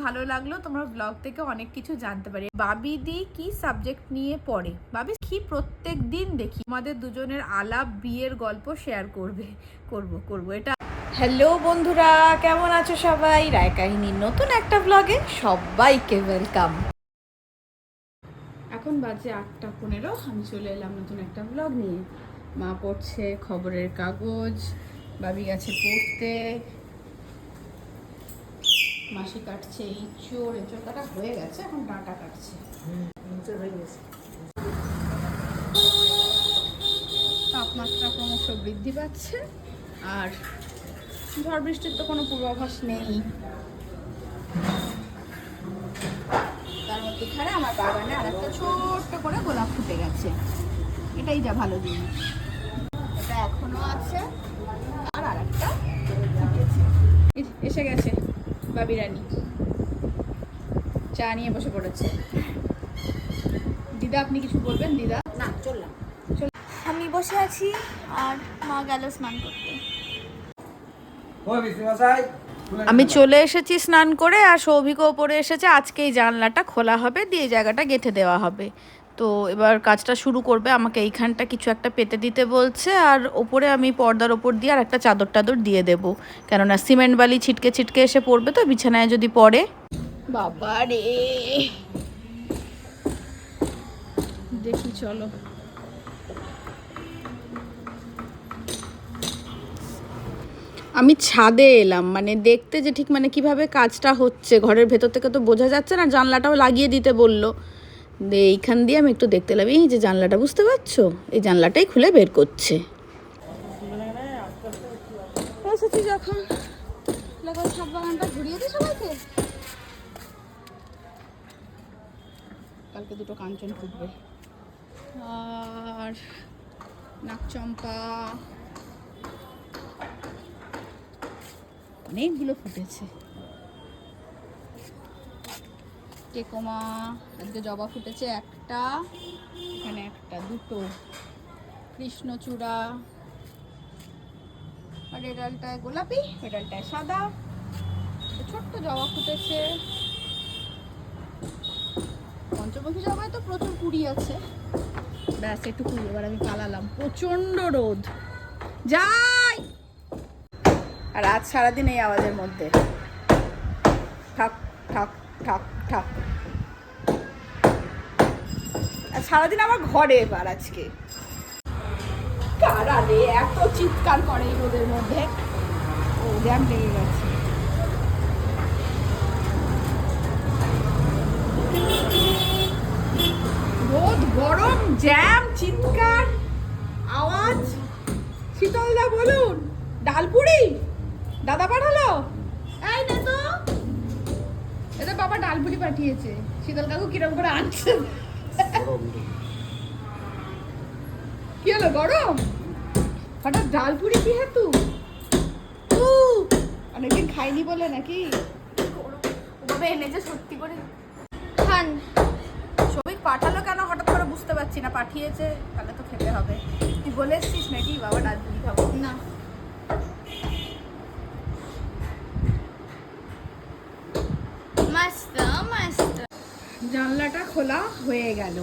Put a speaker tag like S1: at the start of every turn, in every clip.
S1: ভালো লাগল তোমার ব্লগ থেকে অনেক কিছু জানতে পারি। বাবিদি কি সাবজেক্ট নিয়ে পড়ে? বাবি, কি প্রত্যেক দিন দেখি? আমাদের দুজনের আলাপ, বিয়ের গল্প শেয়ার করবে, করব করব। এটা হ্যালো বন্ধুরা, কেমন আছো সবাই? রায় কাহিনীর নতুন একটা ব্লগে সবাইকে ওয়েলকাম এখন বাজে আটটা পনেরো, আমি চলে এলাম নতুন একটা ব্লগ নিয়ে। মা পড়ছে খবরের কাগজ, বাবি গেছে পড়তে মাসি কাটছে ইঁচড় এঁচড় কাটা হয়ে গেছে এখন ডাঁটা কাটছে। তাপমাত্রা ক্রমশ বৃদ্ধি পাচ্ছে আর ঝড় বৃষ্টির তো কোনো পূর্বাভাস নেই। তার মধ্যেখানে আমার বাগানে আর একটা ছোট্ট করে গোলাপ ফুটে গেছে। এটাই যা ভালো জিনিস। এটা এখনও আছে আর আর একটা এসে গেছে। বাবি রানী চা নিয়ে বসে পড়েছে। দিদা আপনি কিছু বলবেন? দিদা?
S2: না চললাম।
S3: আমি বসে আছি আর মা গেল স্নান করতে।
S1: আমি চলে এসেছি স্নান করে আর সৌভিকও ওপরে এসেছে। আজকেই জানলাটা খোলা হবে দিয়ে জায়গাটা গেঁথে দেওয়া হবে। তো এবার কাজটা শুরু করবে, আমাকে এইখানটা কিছু একটা পেতে দিতে বলছে আর ওপরে আমি পর্দার ওপর দিয়ে আর একটা চাদর টাদর দিয়ে দেবো। কেননা সিমেন্ট বালি ছিটকে ছিটকে এসে পড়বে তো, বিছানায় যদি পড়ে। বাবা রে দেখি, চলো। আমি ছাদে এলাম মানে দেখতে যে ঠিক মানে কীভাবে কাজটা হচ্ছে, ঘরের ভেতর থেকে তো বোঝা যাচ্ছে না, জানলাটাও লাগিয়ে দিতে বলল। এইখান দিয়ে আমি একটু দেখতে এই যে জানলাটা, বুঝতে পারছ? এই জানলাটাই খুলে বের করছে। যখন। ঘুরিয়ে দিই কালকে দুটো কাঞ্চন ফুটবে। আর নাকচম্পা অনেকগুলো ফুটেছে। টেকোমা, আজকে জবা ফুটেছে একটা, এখানে একটা, দুটো। কৃষ্ণচূড়া, আর এ ডালটায় গোলাপি এ ডালটায় সাদা ছোট্ট জবা ফুটেছে। পঞ্চমুখী জবায় তো প্রচুর কুড়ি আছে। ব্যাস একটু কুড়ি এবার আমি পালালাম। প্রচণ্ড রোদ। যাই! আর আজ সারাদিন এই আওয়াজের মধ্যে। ঠাক ঠাক ঠাক আর সারাদিন আমার ঘরে এবার আজকে। কারা রে, এত চিৎকার করে এই রোদের মধ্যে। ও, জ্যাম লেগে গেছে। রোদ গরম, জ্যাম, চিৎকার, আওয়াজ। শীতলদা, বলুন। ডালপুরি। দাদা পাঠালো। বাবা ডালপুরি পাঠিয়েছে। শীতল কাকু কিরম করে আনছে? কি হলো গরম? হঠাৎ ডালপুরি কি হেতু অনেকদিন খাইনি বলে নাকি?
S3: ওভাবে এনেছে সত্যি করে। খান
S1: ছবি পাঠালো কেন? হঠাৎ করে বুঝতে পারছি না। পাঠিয়েছে তাহলে তো খেতে হবে। তুই বলে এসছিস নাকি? বাবা ডালপুরি খাব।
S3: না।
S1: জানলাটা খোলা হয়ে গেল।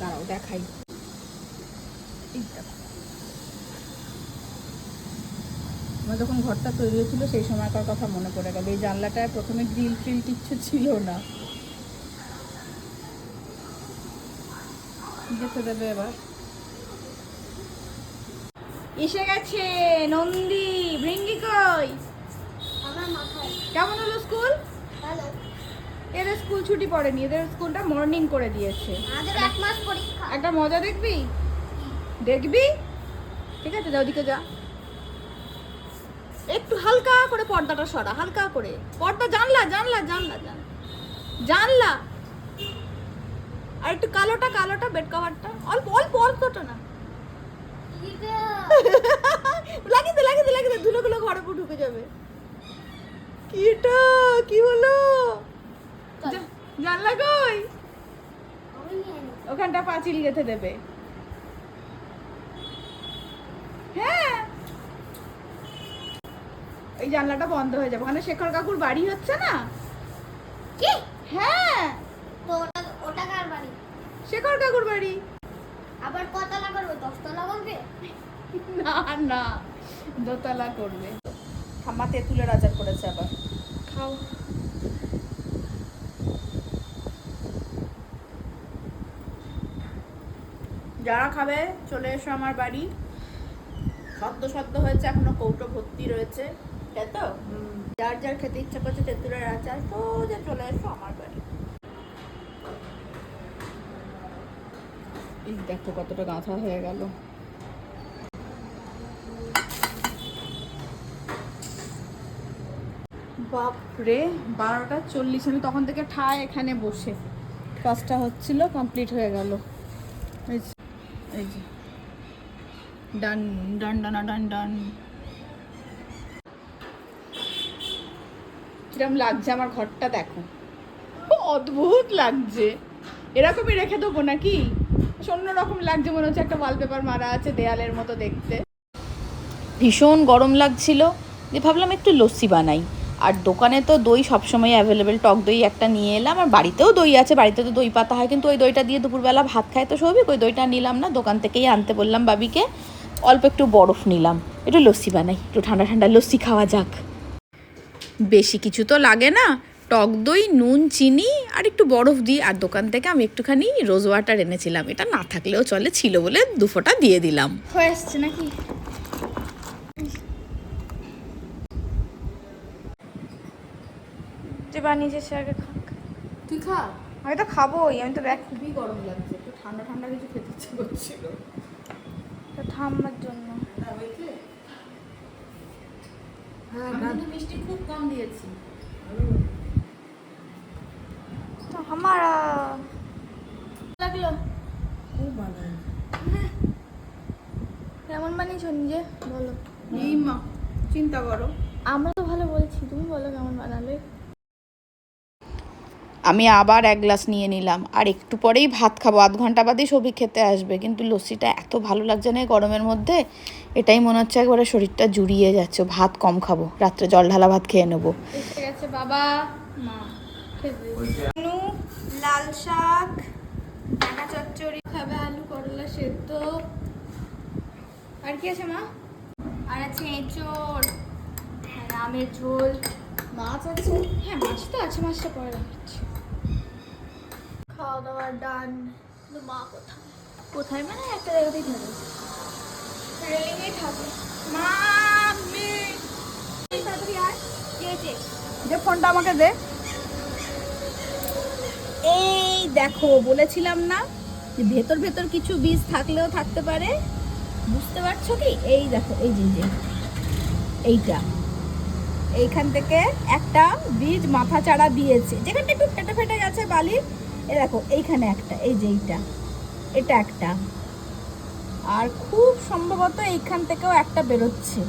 S1: দাঁড়াও দেখাই। আমার যখন ঘরটা তৈরি হয়েছিল সেই সময়কার কথা মনে পড়ে গেল। এই জানলাটায় প্রথমে গ্রিল ফ্রিল কিচ্ছু ছিল না। যেতে দেবে এবার। এসে গেছে নন্দী। ভৃঙ্গি কই? কেমন হলো স্কুল?
S3: ভালো।
S1: এদের স্কুল ছুটি পড়েনি এদের স্কুলটা মর্নিং করে দিয়েছে। একটা মজা দেখবি? দেখবি? ঠিক আছে যা ওদিকে যা। একটু হালকা করে পর্দাটা সরা হালকা করে। পর্দা জানলা জানলা জানলা জানলা। জানলা। আর একটু কালোটা কালোটা বেড কভারটা অল্প অল্প অল্পটা না। লাগিয়ে দে লাগিয়ে দে লাগিয়ে দে। ধুলোগুলো ঘরে পুরো ঢুকে যাবে। কি এটা? কি হলো? জানলা কই? ওখানটা পাঁচিল গেথে দেবে। হ্যাঁ। এই জানলাটা বন্ধ হয়ে যাবে। ওখানে শেখর কাকুর বাড়ি হচ্ছে না? কি? হ্যাঁ। ওটা ওটা কার বাড়ি? শেখর কাকুর বাড়ি।
S3: আবার কতলা করবে? দশতলা করবে
S1: না না। দোতলা করবে। ঠাম্মা তেঁতুলের আচার করেছে আবার। খাও। যারা খাবে চলে এসো আমার বাড়ি। সদ্য সদ্য হয়েছে এখনও কৌটো ভর্তি রয়েছে। তাই তো? যার যার খেতে ইচ্ছা করছে তেঁতুলের আচার সোজা চলে এসো আমার বাড়ি। দেখো কতটা গাঁথা হয়ে গেল। বাপরে বারোটা চল্লিশ আমি তখন থেকে ঠায় এখানে বসে। কাজটা হচ্ছিল কমপ্লিট হয়ে গেল। এই ডান ডান, ডানা, ডান ডান। কিরম লাগছে আমার ঘরটা দেখো। অদ্ভুত লাগছে। এরকমই রেখে দেবো নাকি? অন্যরকম লাগছে, মনে হচ্ছে একটা ওয়ালপেপার মারা আছে দেয়ালের মতো দেখতে। ভীষণ গরম লাগছিল। দিয়ে ভাবলাম একটু লস্যি বানাই। আর দোকানে তো দই সবসময় অ্যাভেলেবেল টক দই একটা নিয়ে এলাম, আর বাড়িতেও দই আছে, বাড়িতে তো দই পাতা হয়, কিন্তু ওই দইটা দিয়ে দুপুরবেলা ভাত খায় তো সৌভিক ওই দইটা নিলাম না, দোকান থেকেই আনতে বললাম বাবিকে, অল্প একটু বরফ নিলাম, একটু লস্যি বানাই, একটু ঠান্ডা ঠান্ডা লস্যি খাওয়া যাক। বেশি কিছু তো লাগে না, টক দই, নুন, চিনি, আর একটু বরফ দিই, আর দোকান থেকে আমি একটুখানি রোজ ওয়াটার এনেছিলাম, এটা না থাকলেও চলে, ছিল বলে দু ফোঁটা দিয়ে দিলাম।
S3: হয়ে আসছে নাকি? যে বানিয়েছে সে আগে খাক।
S1: তুই খা।
S3: আমি তো খাবোই আমি তো ব্যাগ
S1: খুবই গরম লাগছে একটু ঠান্ডা ঠান্ডা কিছু খেতে ইচ্ছে করছিল।
S3: ঠাম্মার জন্য।
S1: আমি মিষ্টি খুব কম দিয়েছি।
S3: তো আমারা। লাগল?
S1: খুব ভালো
S3: কেমন বানিয়েছো নিজে? বলো।
S1: এই মা চিন্তা করো।
S3: আমরা তো ভালো বলছি তুমি বলো কেমন বানালে।
S1: আমি আবার এক গ্লাস নিয়ে নিলাম। আর একটু পরেই ভাত খাব। আধ ঘণ্টা বাদেই সবই খেতে আসবে। কিন্তু লস্যিটা এত ভালো লাগছে না গরমের মধ্যে। এটাই মনে হচ্ছে একবারে শরীরটা জুড়িয়ে যাচ্ছে। ভাত কম খাব। রাত্রে জল ঢালা ভাত খেয়ে নেব।
S3: বাবা মা লাল শাক চচ্চড়ি। খাবে আলু করলা সেদ্ধ। আর কি আছে মা? আর আছে এঁচড় আর আমের ঝোল।
S1: মাছ আছে?
S3: হ্যাঁ মাছ তো আছে। মাছটা পরে রাখছি খাওয়া দাওয়া ডান কিন্তু মা কোথায়? কোথায়? মানে একটা জায়গাতেই থাকে। রেলিংয়েই থাকে। মা তাড়াতাড়ি আয়। কি হয়েছে
S1: যে ফোনটা আমাকে দে। এই দেখো বলেছিলাম না যে ভেতর ভেতর কিছু বীজ থাকলেও থাকতে পারে। বুঝতে পারছ কি? এই দেখো এই যে যে এইটা। এইখান থেকে একটা বীজ মাথা চারা দিয়েছে। যেখানটা একটু ফেটে ফেটে গেছে বালির এই দেখো, এইখানে একটা, এই যে এইটা, এটা একটা। আর খুব সম্ভবত এইখান থেকেও একটা বেরোচ্ছে।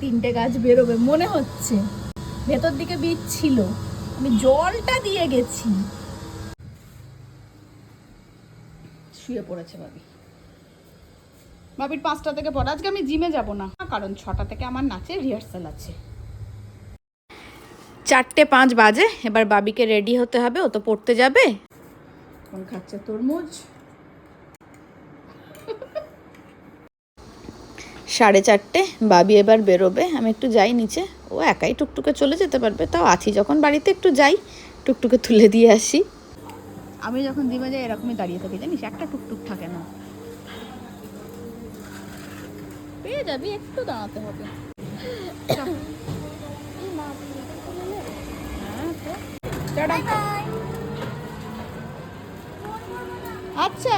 S1: তিনটে গাছ বেরোবে, মনে হচ্ছে। ভেতর দিকে বীজ ছিল, আমি জলটা দিয়ে গেছি। শুয়ে পড়েছে বাবি বাবির পাঁচটা থেকে পড়া, আজকে আমি জিমে যাব না। কারণ ছটা থেকে আমার নাচের রিহার্সাল আছে। চারটে পাঁচ বাজে এবার বাবিকে রেডি হতে হবে ও তো পড়তে যাবে। খাচ্ছে তরমুজ? সাড়ে চারটে বাবি এবার বেরোবে আমি একটু যাই নিচে। ও একাই টুকটুকে চলে যেতে পারবে তাও আছি যখন বাড়িতে একটু যাই টুকটুকে তুলে দিয়ে আসি। আমি যখন জিমে যাই এরকমই দাঁড়িয়ে থাকি জানিস? একটা টুকটুক থাকে না। পেয়ে যাবি একটু দাঁড়াতে হবে হ্যাঁ, তো। টাটা। আচ্ছা।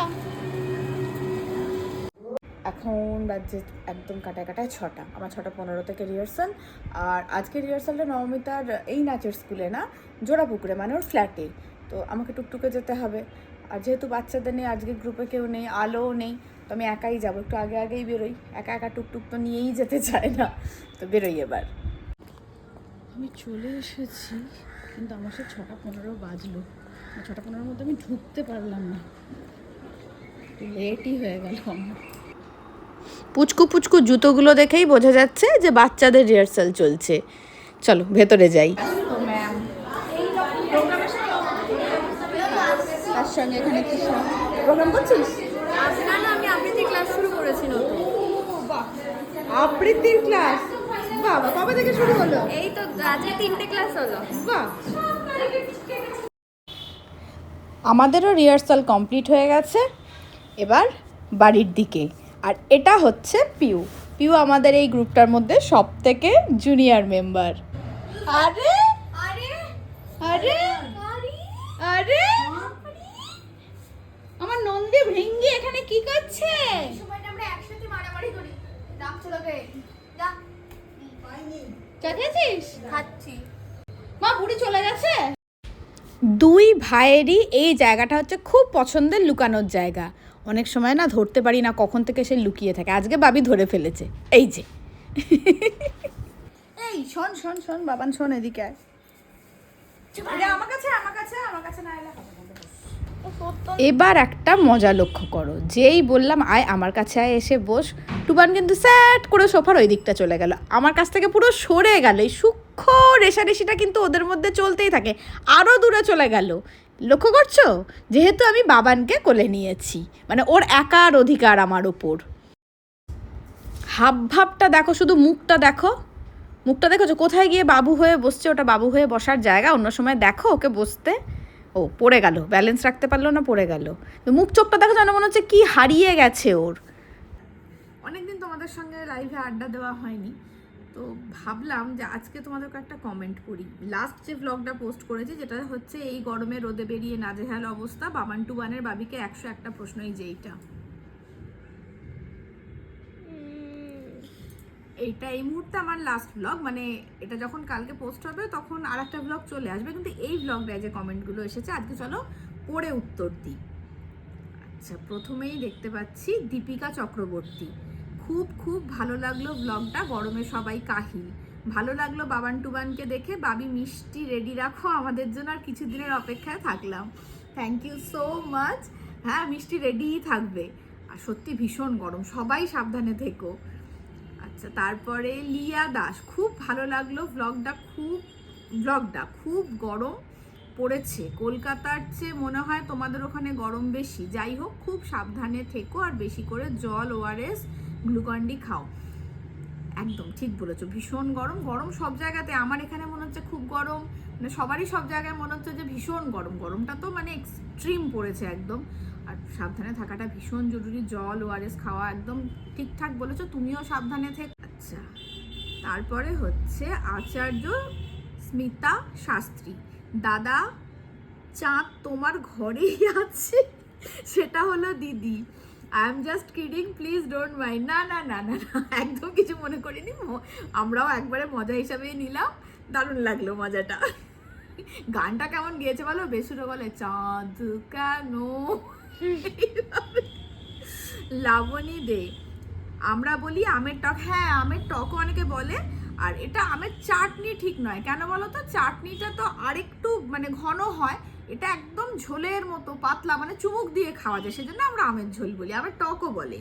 S1: এখন বাজছে একদম কাটায় কাটায় ছটা। আমার ছটা পনেরো থেকে রিহার্সাল আর আজকে রিহার্সালটা নবমিতার এই নাচের স্কুলে না জোড়াপুকুরে মানে ওর ফ্ল্যাটে তো আমাকে টুকটুকে যেতে হবে। আর যেহেতু বাচ্চাদের নেই আজকে গ্রুপে কেউ নেই আলোও নেই তো আমি একাই যাব। একটু আগে আগেই বেরোই। একা একা টুকটুক তো নিয়েই যেতে চায় না। তো বেরোই এবার। আমি চলে এসেছি। কিন্তু আমার সে ছটা পনেরো বাজলো। ছটা পনেরোর মধ্যে আমি ঢুকতে পারলাম না। লেটই হয়ে গেল আমার। পুচকু পুচকু জুতোগুলো দেখেই বোঝা যাচ্ছে যে বাচ্চাদের রিহার্সাল চলছে। চলো ভেতরে যাই।
S3: সঙ্গে এখানে তৃষ্ণা প্রোগ্রাম করছিস?
S2: না না আমি আবৃত্তি ক্লাস শুরু করেছি
S3: আবৃত্তির ক্লাস বাবা কবে থেকে শুরু হলো?
S2: এই তো আজকে তিনটে ক্লাস হলো।
S3: বাহ।
S1: আমাদেরও রিহার্সাল কমপ্লিট হয়ে গেছে। এবার বাড়ির দিকে। আর এটা হচ্ছে পিউ। পিউ আমাদের এই গ্রুপটার মধ্যে সব থেকে জুনিয়র মেম্বার আরে!
S2: আরে!
S1: আরে! আরে আমার নন্দী ভৃঙ্গি এখানে কি করছে?
S2: সময়টা আমরা একসাথে মারামারি করি। ডাক
S1: চা খেয়েছিস?
S2: খাচ্ছি।
S1: মা বুড়ি চলে গেছে? দুই ভাইয়েরই এই জায়গাটা হচ্ছে খুব পছন্দের লুকানোর জায়গা। অনেক সময় না ধরতে পারি না কখন থেকে সে লুকিয়ে থাকে। আজকে বাবি ধরে ফেলেছে। এই যে। এই শোন শোন শোন বাবান শোন এদিকে আয়। আমার কাছে আমার কাছে আমার কাছে না এলে হবে না। এবার একটা মজা লক্ষ্য করো। যেই বললাম, আয়, আমার কাছে আয়, এসে বস। টুবান কিন্তু স্যাট করে সোফার ওই দিকটা চলে গেল। আমার কাছ থেকে পুরো সরে গেল। এই সূক্ষ্ম রেশারেশিটা কিন্তু ওদের মধ্যে চলতেই থাকে। আরও দূরে চলে গেল। লক্ষ্য করছ? যেহেতু আমি বাবানকে কোলে নিয়েছি। মানে ওর একার অধিকার আমার ওপর। হাব ভাবটা দেখো, শুধু মুখটা দেখো। মুখটা দেখো যে কোথায় গিয়ে বাবু হয়ে বসছে, ওটা বাবু হয়ে বসার জায়গা। অন্য সময় দেখো ওকে বসতে। ও, পড়ে গেল। ব্যালেন্স রাখতে পারল না, পড়ে গেল। মুখ চোখটা দেখো যেন মনে হচ্ছে কি হারিয়ে গেছে ওর। অনেকদিন তোমাদের সঙ্গে লাইভে আড্ডা দেওয়া হয়নি। তো ভাবলাম যে আজকে তোমাদেরকে একটা কমেন্ট করি। লাস্ট যে ব্লগটা পোস্ট করেছি, যেটা হচ্ছে এই গরমে রোদে বেরিয়ে নাজেহাল অবস্থা বাবান টু ওয়ানের বাবিকে একশো একটা প্রশ্নই এই যে এইটা এই মুহূর্তে আমার লাস্ট ব্লগ মানে এটা যখন কালকে পোস্ট হবে তখন আর একটা ব্লগ চলে আসবে। কিন্তু এই ব্লগটায় যে কমেন্টগুলো এসেছে, আজকে চলো পড়ে উত্তর দিই। আচ্ছা প্রথমেই দেখতে পাচ্ছি দীপিকা চক্রবর্তী। খুব খুব ভালো লাগল ব্লগটা গরমে সবাই কাহিল। ভালো লাগল বাবান টুবানকে দেখে, বাবি মিষ্টি রেডি রাখো আমাদের জন্য, আর কিছু দিনের অপেক্ষায় থাকলাম। থ্যাংক ইউ সো মাচ হ্যাঁ মিষ্টি রেডিই থাকবে। আর সত্যি ভীষণ গরম, সবাই সাবধানে থেকো। আচ্ছা তারপরে লিয়া দাস। খুব ভালো লাগল ব্লগটা খুব ব্লগটা খুব গরম পড়েছে। কলকাতার চেয়ে মনে হয় তোমাদের ওখানে গরম বেশি। যাই হোক, খুব সাবধানে থেকো আর বেশি করে জল ওআরএস গ্লুকন্ডি খাও। একদম ঠিক বলেছ, ভীষণ গরম। গরম সব জায়গাতে। আমার এখানে মনে হচ্ছে খুব গরম। মানে সবারই সব জায়গায় মনে হচ্ছে যে ভীষণ গরম। গরমটা তো মানে এক্সট্রিম পড়েছে একদম। আর সাবধানে থাকাটা ভীষণ জরুরি। জল ওআরএস খাওয়া একদম ঠিকঠাক বলেছ, তুমিও সাবধানে থেক আচ্ছা তারপরে হচ্ছে আচার্য স্মিতা শাস্ত্রী। দাদা চাঁদ তোমার ঘরেই আছে? সেটা হলো দিদি। I am just kidding please don't mind না না না না না, একদম কিছু মনে করিনি। আমরাও একবারে মজা হিসাবেই নিলাম। দারুণ লাগল মজাটা। গানটা কেমন গিয়েছে বলো? বেসুরো বলে, চাঁদ কেন লাবণী দে, আমরা বলি আমের টক। হ্যাঁ আমের টকও অনেকে বলে, আর এটা আমের চাটনি ঠিক নয়। কেন বলো তো? চাটনিটা তো আরেকটু মানে ঘন হয়, এটা একদম ঝোলের মতো, পাতলা মানে চুমুক দিয়ে খাওয়া যায়, সেজন্য আমরা আমের ঝোল বলি, আমের টকও বলে।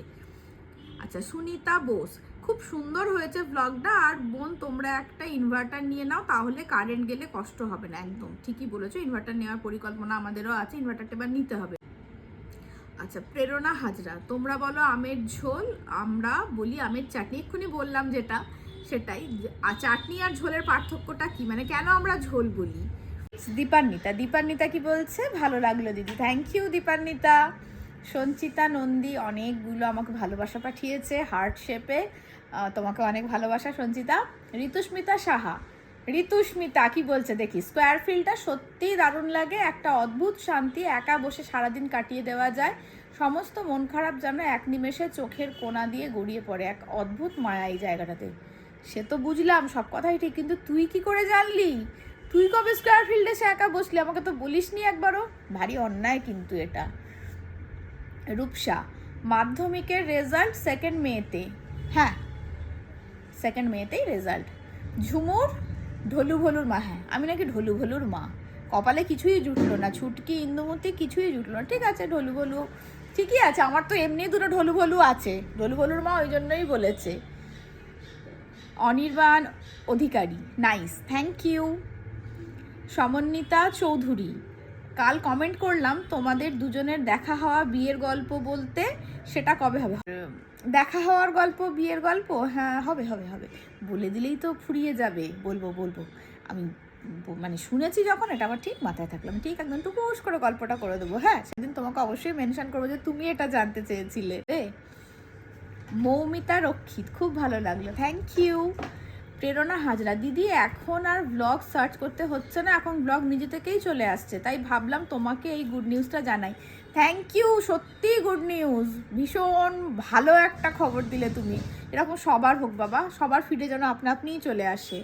S1: আচ্ছা সুনিতা বোস, খুব সুন্দর হয়েছে ব্লগটা আর বোন, তোমরা একটা ইনভার্টার নিয়ে নাও, তাহলে কারেন্ট গেলে কষ্ট হবে না, একদম। ঠিকই বলেছ ইনভার্টার নেওয়ার পরিকল্পনা আমাদেরও আছে ইনভার্টারটা এবার নিতে হবে। আচ্ছা প্রেরণা হাজরা। তোমরা বলো আমের ঝোল, আমরা বলি আমের চাটনি। এক্ষুনি বললাম যেটা, সেটাই। চাটনি আর ঝোলের পার্থক্যটা কি? মানে কেন আমরা ঝোল বলি? দীপান্বিতা। দীপান্বিতা কি বলছে? ভালো লাগল দিদি। Thank you Dipanwita. Sanchita Nandi অনেকগুলো আমাকে ভালোবাসা পাঠিয়েছে হার্ট শেপে তোমাকে অনেক ভালোবাসা, সঞ্চিতা। ঋতুস্মিতা সাহা। ঋতুস্মিতা কি বলছে? দেখি স্কোয়ার ফিল্ডটা সত্যিই দারুণ লাগে, একটা অদ্ভুত শান্তি, একা বসে সারাদিন কাটিয়ে দেওয়া যায়। সমস্ত মন খারাপ যেন এক নিমেষে চোখের কোনা দিয়ে গড়িয়ে পড়ে, এক অদ্ভুত মায়া এই জায়গাটাতে। সে তো বুঝলাম, সব কথাই ঠিক, কিন্তু তুই কি করে জানলি? তুই কবে স্কোয়ার ফিল্ডে সে একা বসলি? আমাকে তো বলিসনি একবারও। ভারী অন্যায় কিন্তু এটা। রূপসা, মাধ্যমিকের রেজাল্ট সেকেন্ড মেতে হ্যাঁ সেকেন্ড মেতেই রেজাল্ট ঝুমুর ঢোলু ভলুর মা হ্যাঁ আমি নাকি ঢোলু ভলুর মা। কপালে কিছুই জুটলো না, ছুটকি, ইন্দুমতি, কিছুই জুটলো না। ঠিক আছে, ঢোলু ভলু, ঠিকই আছে, আমার তো এমনি দুটো ঢোলু ভলু আছে। ঢোলু ভলুর মা ওই জন্যই বলেছে। Anirban Adhikari, nice, thank you. Samanwita Chowdhury, কাল কমেন্ট করলাম তোমাদের দুজনের দেখা হওয়া বিয়ের গল্প বলতে, সেটা কবে হবে? দেখা হওয়ার গল্প, বিয়ের গল্প? হ্যাঁ হবে হবে হবে। বলে দিলেই তো ফুরিয়ে যাবে। বলব বলব। আমি মানে শুনেছি যখন এটা, আমার ঠিক মাথায় থাকলাম ঠিক একদম টুকুস করে গল্পটা করে দেবো। হ্যাঁ সেদিন তোমাকে অবশ্যই মেনশন করব যে তুমি এটা জানতে চেয়েছিলে। রে মৌমিতা রক্ষিত, খুব ভালো লাগল। থ্যাংক ইউ প্রেরণা হাজরা, দিদি, এখন আর ব্লগ সার্চ করতে হচ্ছে না। এখন ব্লগ নিজে থেকেই চলে আসছে। তাই ভাবলাম তোমাকে এই গুড নিউজটা জানাই। থ্যাংক ইউ সত্যি গুড নিউজ ভীষণ ভালো একটা খবর দিলে তুমি। এরকম সবার হোক বাবা, সবার ফিডে যেন আপনা আপনিই চলে আসে।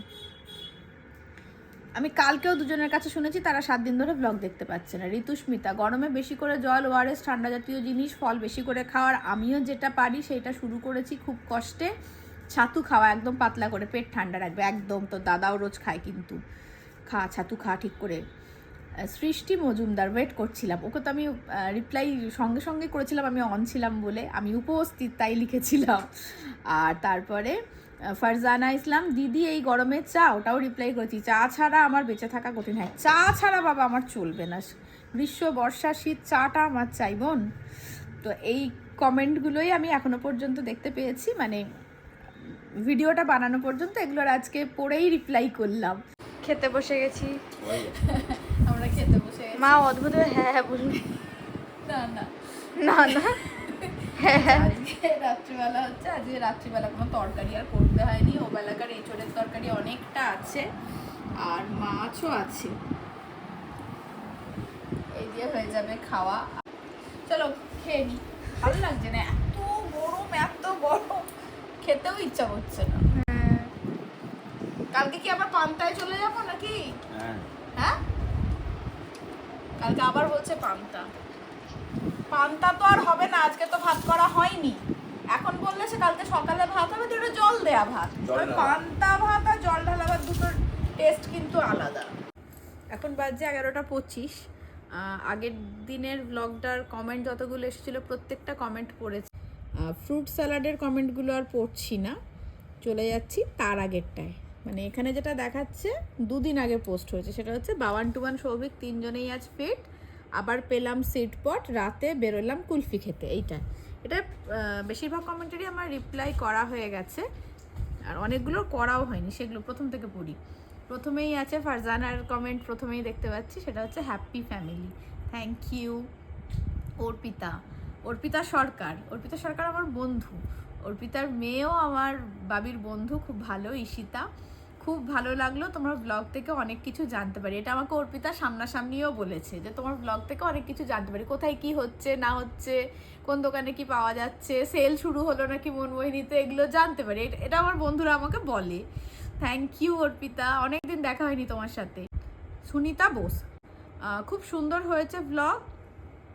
S1: আমি কালকেও দুজনের কাছে শুনেছি, তারা সাত দিন ধরে ব্লগ দেখতে পাচ্ছে না। ঋতুস্মিতা, গরমে বেশি করে জল ওয়ারেস ঠান্ডা জাতীয় জিনিস, ফল বেশি করে খাওয়ার, আমিও যেটা পারি সেটা শুরু করেছি খুব কষ্টে। ছাতু খাওয়া একদম পাতলা করে, পেট ঠান্ডা রাখবে। একদম তো দাদাও রোজ খায় কিন্তু। খা, ছাতু খা ঠিক করে। সৃষ্টি মজুমদার ওয়েট করছিলাম। ওকে তো আমি রিপ্লাই সঙ্গে সঙ্গে করেছিলাম, আমি অন ছিলাম বলে। আমি উপস্থিত তাই লিখেছিলাম। আর তারপরে ফারজানা ইসলাম, দিদি, এই গরমে চা? ওটাও রিপ্লাই করেছি। চা ছাড়া আমার বেঁচে থাকা কঠিন। হয়, চা ছাড়া বাবা আমার চলবে না। গ্রীষ্ম, বর্ষা, শীত, চাটা আমার চাই বোন। তো এই কমেন্টগুলোই আমি এখনও পর্যন্ত দেখতে পেয়েছি। মানে ভিডিওটা বানানো পর্যন্ত এগুলোর আজকে পড়েই রিপ্লাই করলাম।
S3: খেতে বসে গেছি।
S1: আমরা খেতে বসে গেছি।
S3: মা অদ্ভুত হ্যাঁ হ্যাঁ বলবে
S1: না না।
S3: না না। হ্যাঁ হ্যাঁ।
S1: আজকে রাত্রিবেলা হচ্ছে আজকে রাত্রিবেলা কোনো তরকারি আর করতে হয়নি। ও বেলাকার এঁচড়ের তরকারি অনেকটা আছে আর মাছও আছে। এই দিয়ে হয়ে যাবে খাওয়া। চলো খেয়ে নি। ভালো লাগছে না এত গরম এত গরম। খেতেও ইচ্ছা করছে না। কালকে কি আবার পান্তায় চলে যাব নাকি?
S4: হ্যাঁ।
S1: হ্যাঁ? কালকে আবার বলছে পান্তা। পান্তা তো আর হবে না আজকে তো ভাত করা হয়নি। এখন বললে সে কালকে সকালে ভাত হবে তো এটা জল দেয়া ভাত। পান্তা ভাত আর জল ঢালা ভাত দুটোর টেস্ট কিন্তু আলাদা। এখন বাজছে এগারোটা পঁচিশ। আগের দিনের ব্লগটার কমেন্ট যতগুলো এসেছিল প্রত্যেকটা কমেন্ট পড়েছি। ফ্রুট স্যালাডের কমেন্টগুলো আর পড়ছি না। চলে যাচ্ছি তার আগেরটায়। মানে এখানে যেটা দেখাচ্ছে, দুদিন আগে পোস্ট হয়েছে। সেটা হচ্ছে বাওয়ান টু ওয়ান সৌভিক তিনজনেই আজ ফিট আবার পেলাম সিট পট রাতে বেরোলাম কুলফি খেতে, এইটা। এটা বেশিরভাগ কমেন্টারি আমার রিপ্লাই করা হয়ে গেছে। আর অনেকগুলো করাও হয়নি, সেগুলো প্রথম থেকে পড়ি। প্রথমেই আছে ফারজানার কমেন্ট প্রথমেই দেখতে পাচ্ছি, সেটা হচ্ছে happy family thank you Arpita. Arpita Sarkar Arpita Sarkar আমার বন্ধু। অর্পিতার মেয়েও আমার বাবির বন্ধু, খুব ভালো, ঈশিতা। খুব ভালো লাগল তোমার ব্লগ থেকে অনেক কিছু জানতে পারি। এটা আমাকে অর্পিতা সামনাসামনিও বলেছে যে তোমার ব্লগ থেকে অনেক কিছু জানতে পারি। কোথায় কি হচ্ছে, না হচ্ছে, কোন দোকানে কি পাওয়া যাচ্ছে সেল শুরু হলো নাকি মনমোহিনীতে, এগুলো জানতে পারি। এটা- আমার বন্ধুরা আমাকে বলে। Thank you Arpita. অনেকদিন দেখা হয়নি তোমার সাথে। সুনিতা বোস। খুব সুন্দর হয়েছে ব্লগ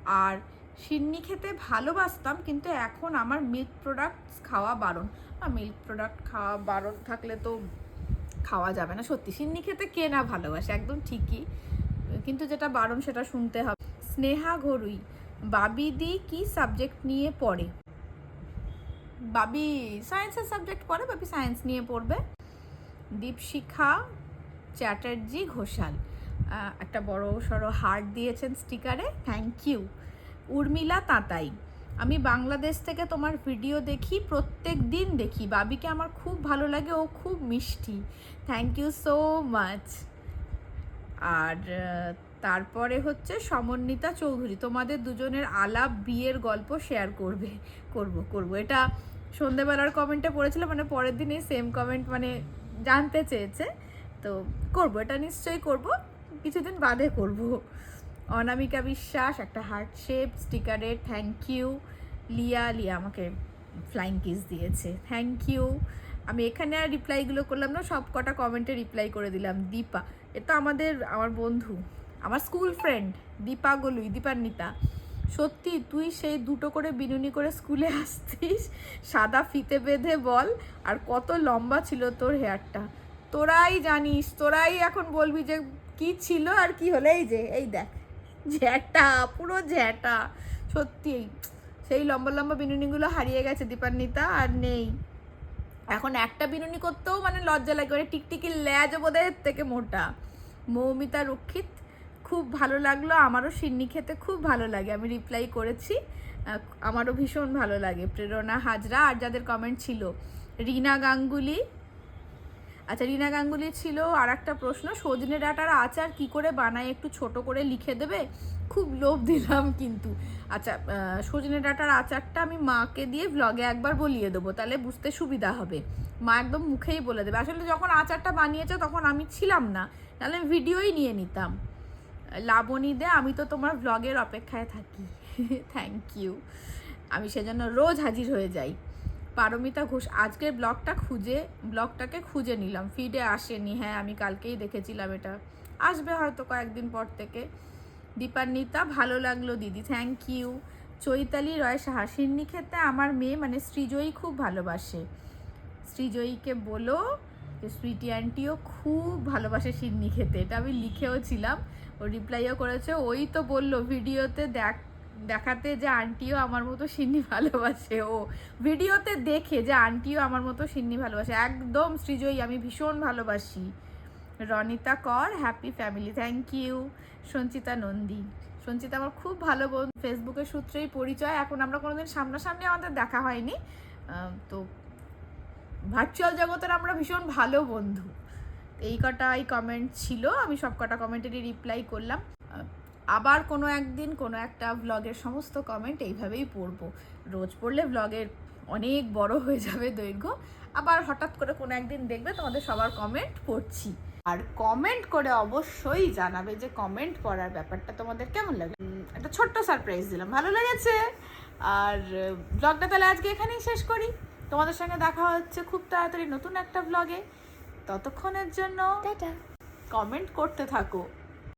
S1: আর সিন্নি খেতে ভালোবাসতাম, কিন্তু এখন আমার মিল্ক প্রোডাক্টস খাওয়া বারণ। আর মিল্ক প্রোডাক্ট খাওয়া বারণ থাকলে তো খাওয়া যাবে না। সত্যি, সিন্নি খেতে কে না ভালোবাসে? একদম ঠিকই। কিন্তু যেটা বারণ, সেটা শুনতে হবে। স্নেহা ঘরুই বাবিদি কি সাবজেক্ট নিয়ে পড়ে? বাবি সায়েন্সের সাবজেক্ট পড়ে, বাবি সায়েন্স নিয়ে পড়বে। দীপশিখা চ্যাটার্জি ঘোষাল। একটা বড় সড়ো হার্ট দিয়েছেন স্টিকারে থ্যাংক ইউ উর্মিলা তাঁতাই। আমি বাংলাদেশ থেকে তোমার ভিডিও দেখি, প্রত্যেক দিন দেখি। বাবিকে আমার খুব ভালো লাগে, ও খুব মিষ্টি। থ্যাংক ইউ সো মাচ আর তারপরে হচ্ছে সমন্বিতা চৌধুরী। তোমাদের দুজনের আলাপ বিয়ের গল্প শেয়ার করবে, করব করব। এটা সন্ধেবেলার কমেন্টে পড়েছিল মানে পরের দিনে সেম কমেন্ট মানে জানতে চেয়েছে। তো করব, এটা নিশ্চয়ই করব। কিছুদিন বাদে করব। অনামিকা বিশ্বাস, একটা হার্ট শেপ স্টিকারের থ্যাংক ইউ লিয়া লিয়া আমাকে ফ্লাইং কিস দিয়েছে থ্যাংক ইউ আমি এখানে আর রিপ্লাইগুলো করলাম না, সব কটা কমেন্টে রিপ্লাই করে দিলাম, দীপা। এ তো আমাদের, আমার বন্ধু, আমার স্কুল ফ্রেন্ড দীপা গলুই দীপান্বিতা। সত্যি, তুই সেই দুটো করে বিনুনি করে স্কুলে আসতিস, সাদা ফিতে বেঁধে বল, আর কত লম্বা ছিল তোর হেয়ারটা তোরাই জানিস, তোরাই এখন বলবি যে কি ছিল আর কি হলো, এই যে, এই দেখ। ঝ্যাটা, পুরো ঝ্যাটা। সত্যি, সেই লম্বা লম্বা বিনুনিগুলো হারিয়ে গেছে দীপান্বিতা, আর নেই। এখন একটা বিনুনি করতেও মানে লজ্জা লাগে, ওরে টিকটিকি ল্যাজ বোধহয় থেকে মোটা। মৌমিতা রক্ষিত, খুব ভালো লাগল, আমারও সিন্নি খেতে খুব ভালো লাগে, আমি রিপ্লাই করেছি আমারও ভীষণ ভালো লাগে, প্রেরণা, হাজরা, আর যাদের কমেন্ট ছিল, রিনা গাঙ্গুলি আচ্ছা রিনা গাঙ্গুলি ছিল আর একটা প্রশ্ন, সজনে ডাঁটার আচার কি করে বানায়? একটু ছোট করে লিখে দেবে? খুব লোভ দিলাম কিন্তু। আচ্ছা সজনে ডাঁটার আচারটা আমি মাকে দিয়ে ভ্লগে একবার বলিয়ে দেবো, তাহলে বুঝতে সুবিধা হবে। মা একদম মুখেই বলে দেবে। আসলে যখন আচারটা বানিয়েছে তখন আমি ছিলাম না তাহলে আমি ভিডিওই নিয়ে নিতাম। লাবণী দে, আমি তো তোমার ভ্লগের অপেক্ষায় থাকি। থ্যাংক ইউ আমি সেজন্য রোজ হাজির হয়ে যাই। পারমিতা ঘোষ, আজকের ব্লগটা খুঁজে, ব্লগটাকে খুঁজে নিলাম। ফিডে আসেনি। হ্যাঁ আমি কালকেই দেখেছিলাম এটা। আসবে হয়তো কয়েকদিন পর থেকে। দীপান্বিতা, ভালো লাগল দিদি। থ্যাংক ইউ চৈতালি রয় সাহা, সিন্নি খেতে আমার মেয়ে মানে শ্রীজয়ী খুব ভালোবাসে। শ্রীজয়ীকে বলো যে সুইটি আন্টিও খুব ভালোবাসে সিন্নি খেতে। এটা আমি লিখেও ছিলাম। ও রিপ্লাইও করেছে। ওই তো বলল ভিডিওতে দেখ দেখাতে যে আন্টিও আমার মতো সিন্নি ভালোবাসে। ও ভিডিওতে দেখে যে আন্টিও আমার মতো সিন্নি ভালোবাসে। একদম সৃজয়ী, আমি ভীষণ ভালোবাসি। Ranita Kar happy family thank you Sanchita Nandi. Sanchita আমার খুব ভালো বোন ফেসবুকের সূত্রেই পরিচয়। এখন আমরা কোনোদিন সামনাসামনি আমাদের দেখা হয়নি। তো ভার্চুয়াল জগতের আমরা ভীষণ ভালো বন্ধু। এই কটাই কমেন্ট ছিল। আমি সব কটা কমেন্টেরই রিপ্লাই করলাম। আবার কোনো একদিন কোনো একটা ব্লগের সমস্ত কমেন্ট এইভাবেই পড়ব। রোজ পড়লে ব্লগের অনেক বড় হয়ে যাবে দৈর্ঘ্য। আবার হঠাৎ করে কোনো একদিন দেখবে তোমাদের সবার কমেন্ট পড়ছি। আর কমেন্ট করে অবশ্যই জানাবে যে কমেন্ট পড়ার ব্যাপারটা তোমাদের কেমন লাগে। একটা ছোট্ট সারপ্রাইজ দিলাম। ভালো লেগেছে? আর ব্লগটা তাহলে আজকে এখানেই শেষ করি। তোমাদের সঙ্গে দেখা হচ্ছে খুব তাড়াতাড়ি নতুন একটা ব্লগে ততক্ষণের জন্য কমেন্ট করতে থাকো।